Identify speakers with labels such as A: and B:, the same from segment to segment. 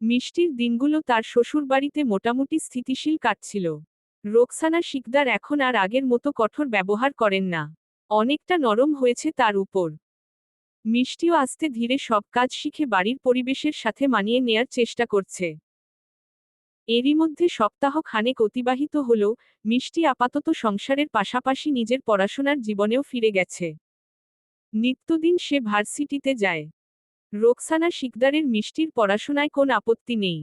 A: মিষ্টির দিনগুলো তার শ্বশুরবাড়িতে মোটামুটি স্থিতিশীল কাটছিল। রোকসানা শিকদার এখন আর আগের মতো কঠোর ব্যবহার করেন না। অনেকটা নরম হয়েছে তার উপর। মিষ্টিও আস্তে ধীরে সব কাজ শিখে বাড়ির পরিবেশের সাথে মানিয়ে নেয়ার চেষ্টা করছে। এরই মধ্যে সপ্তাহ খানেক অতিবাহিত হল মিষ্টি আপাতত সংসারের পাশাপাশি নিজের পড়াশোনার জীবনেও ফিরে গেছে। নিত্যদিন সে ভার্সিটিতে যায়। রোকসানা শিকদারের মিষ্টির পড়াশোনায় কোন আপত্তি নেই।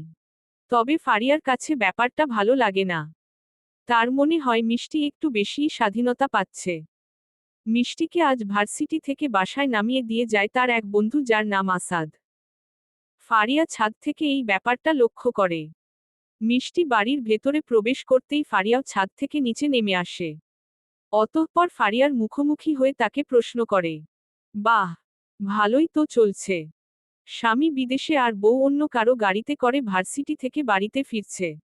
A: তবে ফারিয়ার কাছে ব্যাপারটা ভালো লাগে না। তার মনে হয় মিষ্টি একটু বেশিই স্বাধীনতা পাচ্ছে। মিষ্টিকে আজ ভার্সিটি থেকে বাসায় নামিয়ে দিয়ে যায় তার এক বন্ধু যার নাম আসাদ। ফারিয়া ছাদ থেকে এই ব্যাপারটা লক্ষ্য করে। মিষ্টি বাড়ির ভেতরে প্রবেশ করতেই ফারিয়াও ছাদ থেকে নিচে নেমে আসে। অতঃপর ফারিয়ার মুখোমুখি হয়ে তাকে প্রশ্ন করে, বাহ, ভালোই তো চলছে। স্বামী বিদেশে আর বউ অন্য কারও গাড়িতে করে ভার্সিটি থেকে বাড়িতে ফিরছে।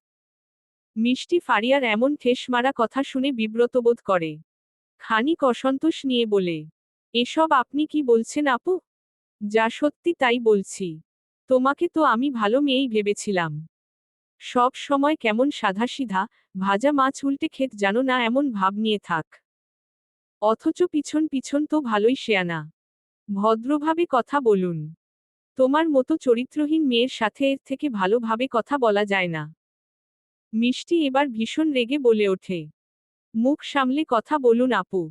A: মিষ্টি ফারিয়ার এমন ঠেস মারা কথা শুনে বিব্রতবোধ করে। খানিক অসন্তোষ নিয়ে বলে, এসব আপনি কি বলছেন আপু? যা সত্যি তাই বলছি। তোমাকে তো আমি ভালো মেয়েই ভেবেছিলাম। সব সময় কেমন সাধাসিধা, ভাজা মাছ উল্টে ক্ষেত জানো না এমন ভাব নিয়ে থাক। অথচ পিছন পিছন তো ভালোই শেয়ানা। ভদ্রভাবে কথা বলুন। তোমার মতো চরিত্রহীন মেয়ের সাথে এর থেকে ভালোভাবে কথা বলা যায় না। মিষ্টি এবার ভীষণ রেগে বলে ওঠে। মুখ সামলে কথা বলুন, আপু।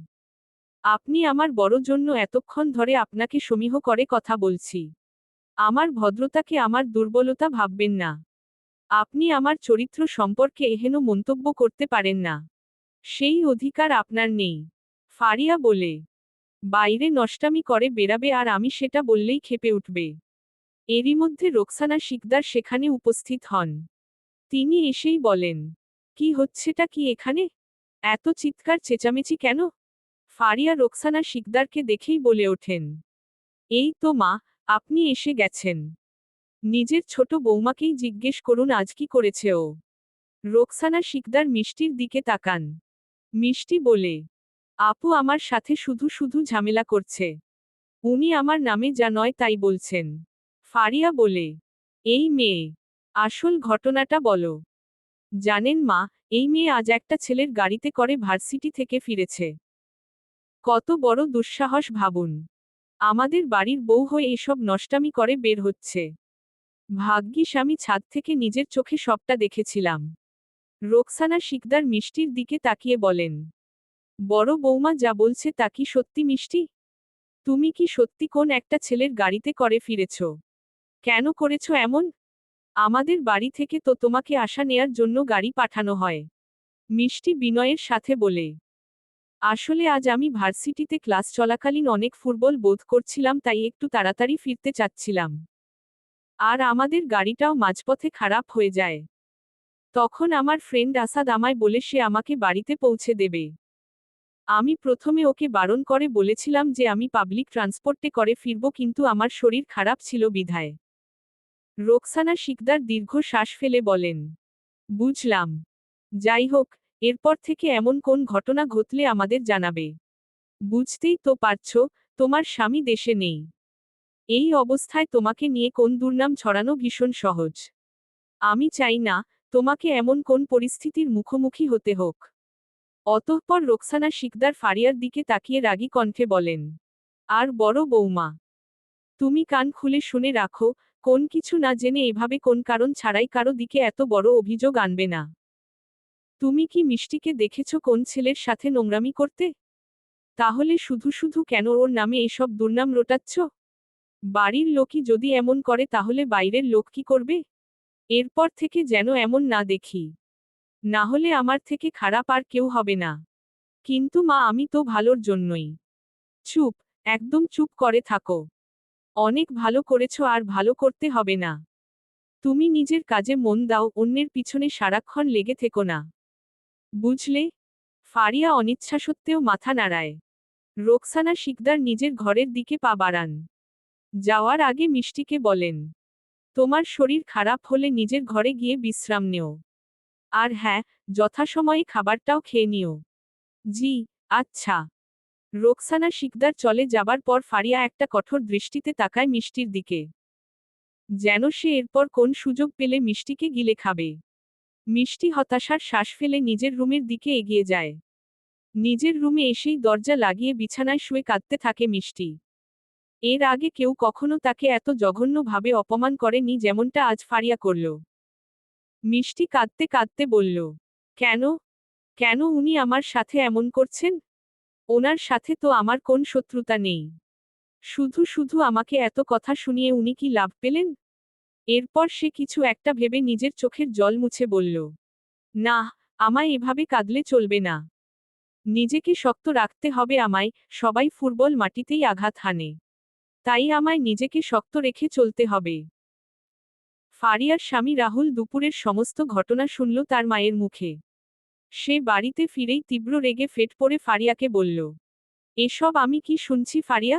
A: আপনি আমার বড় জন্য এতক্ষণ ধরে আপনাকে সমীহ করে কথা বলছি। আমার ভদ্রতাকে আমার দুর্বলতা ভাববেন না। আপনি আমার চরিত্র সম্পর্কে এহেন মন্তব্য করতে পারেন না। সেই অধিকার আপনার নেই। ফারিয়া বলে, বাইরে নষ্টামি করে বেরাবে আর আমি সেটা বললেই খেপে উঠবে। এরই মধ্যে রোকসানা শিকদার সেখানে উপস্থিত হন। তিনি এসেই বলেন, কি হচ্ছেটা কি এখানে? এত চিৎকার, চেঁচামেচি কেন? ফারিয়া রোকসানা শিকদারকে দেখেই বলে ওঠেন, এই তো মা, আপনি এসে গেছেন। নিজের ছোট বৌমাকেই জিজ্ঞেস করুন আজ কি করেছে ও। রোকসানা শিকদার মিষ্টির দিকে তাকান। মিষ্টি বলে, আপু আমার সাথে শুধু শুধু ঝামেলা করছে। উনি আমার নামে যা নয় তাই বলছেন। ফারিয়া বলে, এই মেয়ে, আসল ঘটনাটা বলো। জানেন মা, এই মেয়ে আজ একটা ছেলের গাড়িতে করে ভার্সিটি থেকে ফিরেছে। কত বড় দুঃসাহস ভাবুন। আমাদের বাড়ির বউ হয়ে এসব নষ্টামি করে বের হচ্ছে। ভাগ্যিস আমি ছাদ থেকে নিজের চোখে সবটা দেখেছিলাম। রোকসানা শিকদার মিষ্টির দিকে তাকিয়ে বলেন, বড় বৌমা যা বলছে তা কি সত্যি মিষ্টি? তুমি কি সত্যি কোন একটা ছেলের গাড়িতে করে ফিরেছ? কেন করেছ এমন? আমাদের বাড়ি থেকে তো তোমাকে আশা নেয়ার জন্য গাড়ি পাঠানো হয়। মিষ্টি বিনয়ের সাথে বলে, আসলে আজ আমি ভার্সিটিতে ক্লাস চলাকালীন অনেক ফুটবল বোধ করছিলাম, তাই একটু তাড়াতাড়ি ফিরতে চাচ্ছিলাম। আর আমাদের গাড়িটাও মাঝপথে খারাপ হয়ে যায়। তখন আমার ফ্রেন্ড আসাদ আমায় বলে, সে আমাকে বাড়িতে পৌঁছে দেবে। আমি প্রথমে ওকে বারণ করে বলেছিলাম যে আমি পাবলিক ট্রান্সপোর্টে করে ফিরব, কিন্তু আমার শরীর খারাপ ছিল বিধায়। রোকসানা শিকদার দীর্ঘ শ্বাস ফেলে বলেন, বুঝলাম। যাই হোক, এরপর থেকে এমন কোন ঘটনা ঘটলে আমাদের জানাবে। বুঝতেই তো পারছ, তোমার স্বামী দেশে নেই। এই অবস্থায় তোমাকে নিয়ে কোন দুর্নাম ছড়ানো ভীষণ সহজ। আমি চাই না, তোমাকে এমন কোন পরিস্থিতির মুখোমুখি হতে হোক অতঃপর রোকসানা শিকদার ফারিয়ার দিকে তাকিয়ে রাগী কণ্ঠে বলেন, আর বড় বৌমা, তুমি কান খুলে শুনে রাখো কোন কিছু না জেনে এভাবে কোন কারণ ছাড়াই কারও দিকে এত বড় অভিযোগ আনবে না। তুমি কি মিষ্টিকে দেখেছ কোন ছেলের সাথে নোংরামি করতে? তাহলে শুধু শুধু কেন ওর নামে এসব দুর্নাম রোটাচ্ছ? বাড়ির লোকই যদি এমন করে তাহলে বাইরের লোক কি করবে? এরপর থেকে যেন এমন না দেখি। না হলে আমার থেকে খারাপ আর কেউ হবে না। কিন্তু মা আমি তো ভালোর জন্যই। চুপ, একদম চুপ করে থাকো। অনেক ভালো করেছ আর ভালো করতে হবে না। তুমি নিজের কাজে মন দাও, অন্যের পিছনে সারাক্ষণ লেগে থেকো না। বুঝলে? ফারিয়া অনিচ্ছা সত্ত্বেও মাথা নাড়ায়। রোকসানা শিকদার নিজের ঘরের দিকে পা বাড়ান। যাওয়ার আগে মিষ্টিকে বলেন, তোমার শরীর খারাপ হলে নিজের ঘরে গিয়ে বিশ্রাম নেও। আর হ্যাঁ যথাসময়ে খাবারটাও খেয়ে নিও। জি আচ্ছা। রোকসানা শিকদার চলে যাবার পর ফারিয়া একটা কঠোর দৃষ্টিতে তাকায় মিষ্টির দিকে। যেন সে এরপর কোন সুযোগ পেলে মিষ্টিকে গিলে খাবে। মিষ্টি হতাশার শ্বাস ফেলে নিজের রুমের দিকে এগিয়ে যায়। নিজের রুমে এসেই দরজা লাগিয়ে বিছানায় শুয়ে কাঁদতে থাকে মিষ্টি। এর আগে কেউ কখনো তাকে এত জঘন্যভাবে অপমান করেনি যেমনটা আজ ফারিয়া করল। মিষ্টি কাঁদতে কাঁদতে বলল, কেন? কেন উনি আমার সাথে এমন করছেন? ওনার সাথে তো আমার কোন শত্রুতা নেই। শুধু শুধু আমাকে এত কথা শুনিয়ে উনি কি লাভ পেলেন? এরপর সে কিছু একটা ভেবে নিজের চোখের জল মুছে বলল, না, আমায় এভাবে কাঁদলে চলবে না। নিজেকে শক্ত রাখতে হবে আমায়, সবাই ফুটবল মাটিতেই আঘাত হানে। তাই আমায় নিজেকে শক্ত রেখে চলতে হবে। ফারিয়ার স্বামী রাহুল দুপুরের সমস্ত ঘটনা শুনল তার মায়ের মুখে। সে বাড়িতে ফিরেই তীব্র রেগে ফেট পড়ে ফারিয়াকে বলল, এসব আমি কি শুনছি ফারিয়া?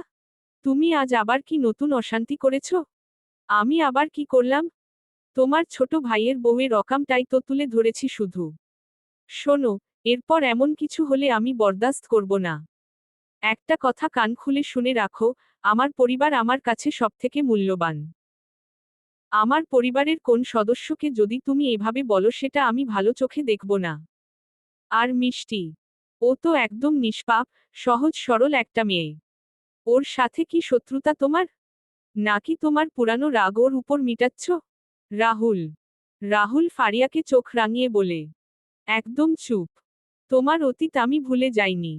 A: তুমি আজ আবার কি নতুন অশান্তি করেছ? আমি আবার কি করলাম? তোমার ছোট ভাইয়ের বউয়ের রকামটাই তো তুলে ধরেছি শুধু। শোনো, এরপর এমন কিছু হলে আমি বরদাস্ত করব না। একটা কথা কান খুলে শুনে রাখো, আমার পরিবার আমার কাছে সবথেকে মূল্যবান। আমার পরিবারের কোন সদস্যকে যদি তুমি এভাবে বলো সেটা আমি ভালো চোখে দেখব না। আর মিষ্টি। ও তো একদম নিষ্পাপ, সহজ সরল একটা মেয়ে। ওর সাথে কি শত্রুতা তোমার? নাকি তোমার পুরানো রাগ ওর উপর মিটাচ্ছ? রাহুল। রাহুল ফারিয়াকে চোখ রাঙিয়ে বলে, একদম চুপ। তোমার অতীত আমি ভুলে যাইনি।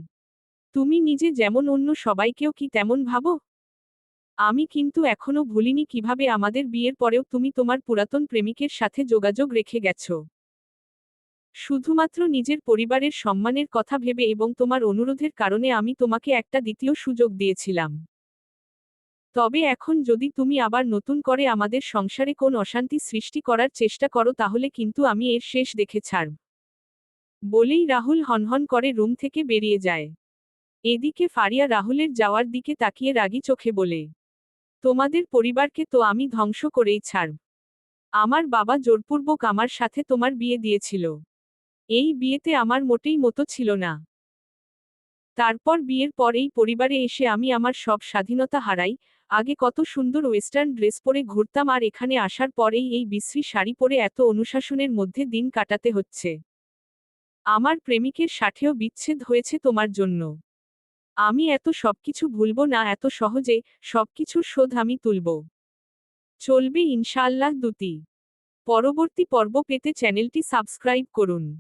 A: তুমি নিজে যেমন অন্য সবাইকেও কি তেমন ভাবো? আমি কিন্তু এখনও ভুলিনি কীভাবে আমাদের বিয়ের পরেও তুমি তোমার পুরাতন প্রেমিকের সাথে যোগাযোগ রেখে গেছো। শুধুমাত্র নিজের পরিবারের সম্মানের কথা ভেবে এবং তোমার অনুরোধের কারণে আমি তোমাকে একটা দ্বিতীয় সুযোগ দিয়েছিলাম। তবে এখন যদি তুমি আবার নতুন করে আমাদের সংসারে কোন অশান্তি সৃষ্টি করার চেষ্টা করো তাহলে কিন্তু আমি এর শেষ দেখে ছাড়ব। বলেই রাহুল হনহন করে রুম থেকে বেরিয়ে যায়। এদিকে ফারিয়া রাহুলের যাওয়ার দিকে তাকিয়ে রাগি চোখে বলে, তোমাদের পরিবারকে তো আমি ধ্বংস করেই ছাড়ব। আমার বাবা জোরপূর্বক আমার সাথে তোমার বিয়ে দিয়েছিল। এই বিয়েতে আমার মোটেই মতো ছিল না। তারপর বিয়ের পর এই পরিবারে এসে আমি আমার সব স্বাধীনতা হারাই, আগে কত সুন্দর ওয়েস্টার্ন ড্রেস পরে ঘুরতাম আর এখানে আসার পরেই এই বিশ্রী শাড়ি পরে এত অনুশাসনের মধ্যে দিন কাটাতে হচ্ছে। আমার প্রেমিকের সাথেও বিচ্ছেদ হয়েছে তোমার জন্য। আমি এত সবকিছু ভুলব না, এত সহজে সবকিছুর শোধ আমি তুলব। চলবে ইনশাআল্লাহ দুতি পরবর্তী পর্ব পেতে চ্যানেলটি সাবস্ক্রাইব করুন।